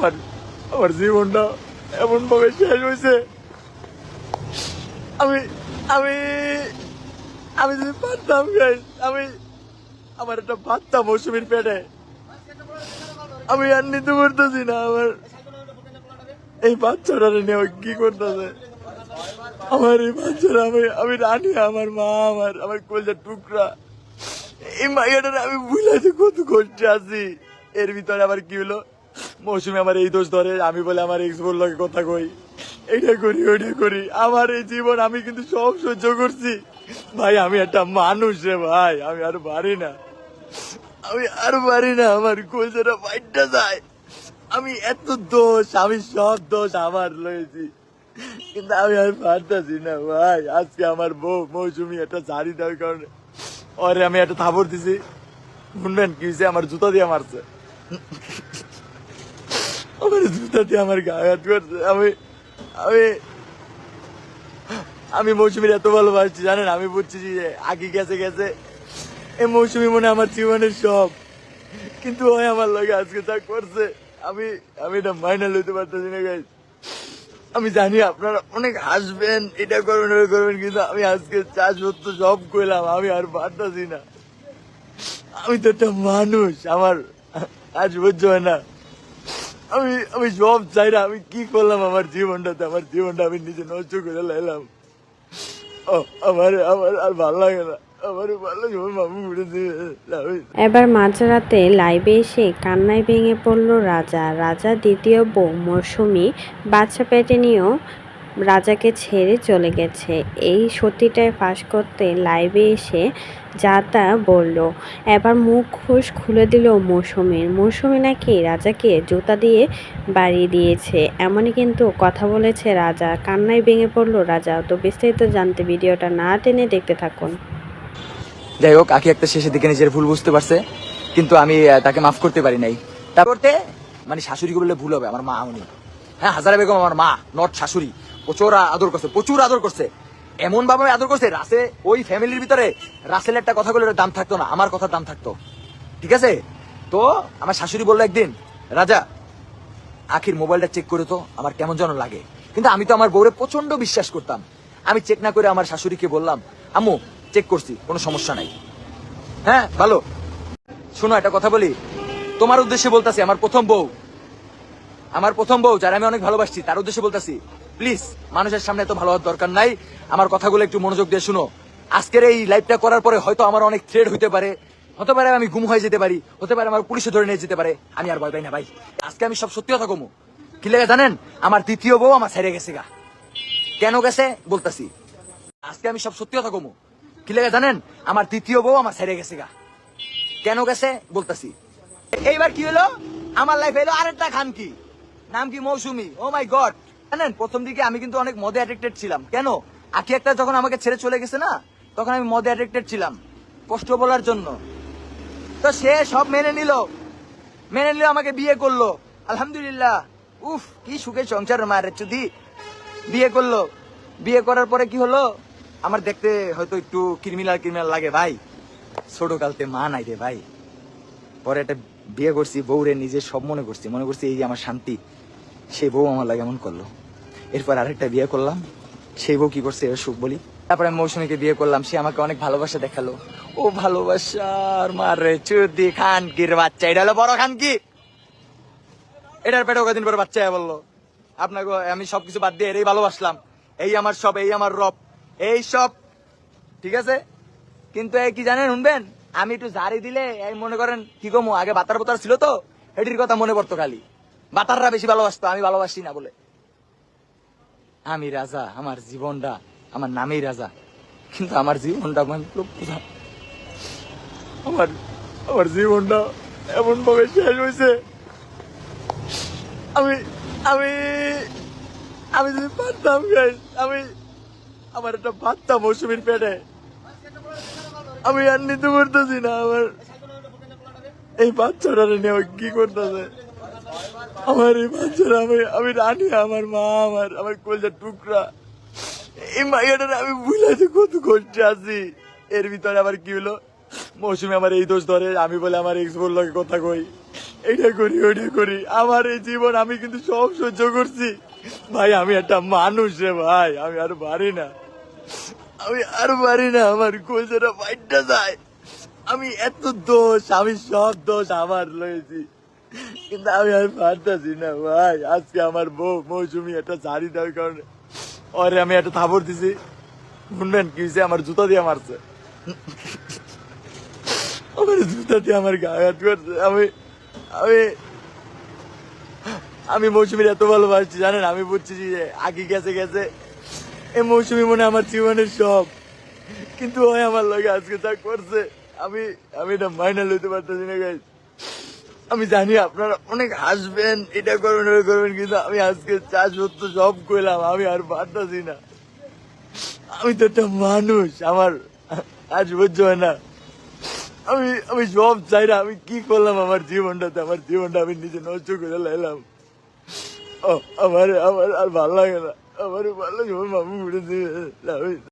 আমার আমার জীবনটা এমন ভাবে শেষ হয়েছে। আমি আমি আমি যদি পারতাম আমি আমার একটা বাচ্চা মৌসুমীর পেটে। আমি আর নিতে পারতেছি না আমার। এই বাচ্চাটা নিয়ে কি করতেছে? আমার এই বাচ্চারা আমি আমি রানি, আমার মা, আমার আমার কলজার টুকরা। এই মাইয়াটার আমি বুঝাইতে কত কষ্টে আছি। এর ভিতরে আবার কি হলো? মৌসুমি আমার এই দোষ ধরে, আমি বলে আমার এক্স বলল কথা কই। এইটা করি, ওইটা করি। আমার এই জীবন আমি কিন্তু সব সহ্য করছি। ভাই, আমি একটা মানুষ রে ভাই, আমি আর পারি না। আমি আর পারি না, আমার কলজাটা ফাইটটা যায়। আমি এত দোষ, আমি সব দোষ আমার লয়েছি কিন্তু আমি আর পারতাছি না ভাই। আজকে আমার বউ মৌসুমি একটা শাড়ি দেওয়ার কারণে ওরে আমি একটা থাপড় দিছি। শুনবেন কি আমার জুতা দিয়ে মারছে। আমার জুতা আমার গায়াত করছে। আমি আমি আমি মৌসুমির এত ভালোবাসছি, জানেন, আমি বুঝছি যে আগে গেছে গেছে। এই মৌসুমি মনে আমার জীবনের সব। কিন্তু ওই আমার লগে আজকে যা করছে, আমি আমি এটা মাইনা লইতে পারতেছি না গাইজ আমি জানি আপনারা অনেক হাসবেন, এটা করবেন, ওটা করবেন, কিন্তু আমি আজকে চা সত্য সব কইলাম আমি আর পারতাছি না। আমি তো একটা মানুষ, আমার আজ বুঝছ না। আমি আমি সব চাই না, আমি কি করলাম? আমার জীবনটাতে আমার জীবনটা আমি নিজে নষ্ট করে লাইলাম। আমার আমার আর ভালো লাগে না। এবার মাঝরাতে লাইভে এসে কান্নায় ভেঙে পড়ল রাজা। রাজা দ্বিতীয় বউ মৌসুমি বাচ্চা পেটে নিয়েও রাজাকে ছেড়ে চলে গেছে। এই সত্যিটাই ফাঁস করতে লাইভে এসে যা তা বলল, এবার মুখ খুশ খুলে দিল মৌসুমির। মৌসুমি নাকি রাজাকে জুতা দিয়ে বাড়িয়ে দিয়েছে। এমনই কিন্তু কথা বলেছে রাজা। কান্নায় ভেঙে পড়ল রাজা। তো বিস্তারিত জানতে ভিডিওটা না টেনে দেখতে থাকুন। যাই হোক, আখি একটা শেষের দিকে নিজের ভুল বুঝতে পারছে, কিন্তু আমি তাকে মাফ করতে পারি নাই। তারপরতে মানে শাশুড়িকে বললে ভুল হবে, আমার মা উনি। হ্যাঁ হাজারা বেগম আমার মা, নট শাশুড়ি। প্রচুর আদর করছে, প্রচুর আদর করছে। এমন ভাবে আদর করছে, রাসে, ওই ফ্যামিলির ভিতরে রাসেল একটা কথা বলে দাম থাকতো না, আমার কথার দাম থাকতো। ঠিক আছে? তো আমার শাশুড়ি বলল একদিন, রাজা, আখির মোবাইলটা চেক করে তো, আমার কেমন যেন লাগে। কিন্তু আমি তো আমার বউরে প্রচণ্ড বিশ্বাস করতাম। আমি চেক না করে আমার শাশুড়িকে বললাম, আম্মু চেক করছি, কোনো সমস্যা নাই। হ্যাঁ ভালো। শোনো, একটা কথা বলি। তোমার উদ্দেশ্যে বলতাছি, আমার প্রথম বউ। আমার প্রথম বউ, যারা আমি অনেক ভালোবাসছি, তার উদ্দেশ্যে বলতাছি প্লিজ, মানুষের সামনে এত ভালো হওয়ার দরকার নাই। আমার কথাগুলো একটু মনোযোগ দিয়ে শুনো। আজকের এই লাইভটা করার পরে হয়তো আমার অনেক থ্রেড হইতে পারে। হতে পারে আমি গুম হয়ে যেতে পারি। হতে পারে আমার পুলিশে ধরে নিয়ে যেতে পারে। আমি আর ভয় পাই না ভাই। আজকে আমি সব সত্যি কথা কমু। কি লেগে জানেন? আমার দ্বিতীয় বউ আমার ছেড়ে গেছে গা। কেন গেছে? বলতাছি। আজকে আমি সব সত্যি কথা কমু। কি লেগে জানেন? আমার দ্বিতীয় বউ আমার ছেড়ে গেছে গা। কেন গেছে? বলতাছি। এইবার কি হলো? আমার লাইফ এলো আরেকটা খান কি নাম কি মৌসুমি? ও মাই গড জানেন, প্রথম দিকে আমি কিন্তু অনেক মদে অ্যাডিক্টেড ছিলাম। কেন? আখি একটা যখন আমাকে ছেড়ে চলে গেছে না, তখন আমি মদে অ্যাডিক্টেড ছিলাম, কষ্ট বলার জন্য। তো সে সব মেনে নিল। মেনে নিল, আমাকে বিয়ে করল। আলহামদুলিল্লাহ। উফ, কি সুখে সংসার মায়ের চুদি। বিয়ে করল। বিয়ে করার পরে কি হলো? আমার দেখতে হয়তো একটু ক্রিমিনাল ক্রিমিনাল লাগে ভাই। ছোট কালতে মা নাই রে ভাই। পরে একটা বিয়ে করছি, বউরে নিজে সব মনে করছি। মনে করছি এই যে আমার শান্তি। সেই বউ আমার লাগে এমন করল। এরপর আরেকটা বিয়ে করলাম, সেই বউ কি করছে এর সুখ বলি? তারপরে আমি মৌসুমীকে বিয়ে করলাম, সে আমাকে অনেক ভালোবাসা দেখাল। ও ভালোবাসার মারে চুদি খানকির বাচ্চা, এটা হলো বড় খানকি। এটার পেটে কদিন পরে বাচ্চা বলল, আপনাকে আমি সবকিছু বাদ দিয়ে এরই ভালোবাসলাম। এই আমার সব, এই আমার রব, এই সব। ঠিক আছে? কিন্তু এই কি জানেন, শুনবেন? আমি একটু জারি দিলে এই মনে করেন, কি কমো, আগে বাতার বাতার ছিল তো, এটির কথা মনে পড়তো খালি। বাতাররা বেশি ভালোবাসতো, আমি ভালোবাসি না বলে। আমি রাজা, আমার জীবনটা, আমার নামেই রাজা। কিন্তু আমার জীবনটা মানে আমার আমার জীবনটা শেষ হয়েছে। আমি আমি আমি যদি পারতাম আমি, আমার একটা বাচ্চা মৌসুমীর পেটে। আমি আর নিতে পারতেছি না, আমার এই বাচ্চাটা নিয়ে কি করতেছে? আমার এই বাচ্চারা আমি আমি রানি, আমার মা, আমার আমার কলজার টুকরা। এই মাইয়াটার আমি বুঝাইতে কত কষ্টে আছি। এর ভিতরে আবার কি হলো? মৌসুমি আমার এই দোষ ধরে, আমি বলে আমার এক্স বলল কথা কই। এটা করি, ওইটা করি। আমার এই জীবন আমি কিন্তু সব সহ্য করছি। ভাই, আমি একটা মানুষ রে ভাই, আমি আর পারি না। আমি আর পারি না, আমার কোচেরা ফাইটটা যায়। আমি এত দোষ, আমি সব দোষ আমার লয়েছি। কিন্তু আমি আর পারতাছি না, ভাই। আজকে আমার বউ মৌসুমি একটা শাড়ি দেওয়ার কারণে ওরে আমি একটা থাপড় দিছি। শুনবেন কি হয়েছে আমার জুতা দিয়ে মারছে। আমার জুতা দিয়ে আমার হাত করছে। আমি আমি আমি মৌসুমীর এত ভালোবাসছি, জানেন? আমি বুঝছি যে আগে গেছে গেছে। এই মৌসুমী মনে আমার জীবনের সব। কিন্তু ওই আমার লগে আজকে যা করছে, আমি আমি এটা মাইনা লইতে পারতেছি না, guys। আমি জানি আপনারা অনেক হাসবেন, এটা করবেন ওটা করবেন, কিন্তু আমি আজকে চা সত্য সব করলাম, আমি আর পারতাছি না। আমি তো একটা মানুষ, আমার আজ সহ্য হয় না। আমি আমি সব চাই না, আমি কি করলাম আমার জীবনটাতে, আমার জীবনটা আমি নিজে নষ্ট করে লাইলাম। আমার আমার আর ভালো লাগে না, আমার ভালো লাগে মামু উঠে দিয়ে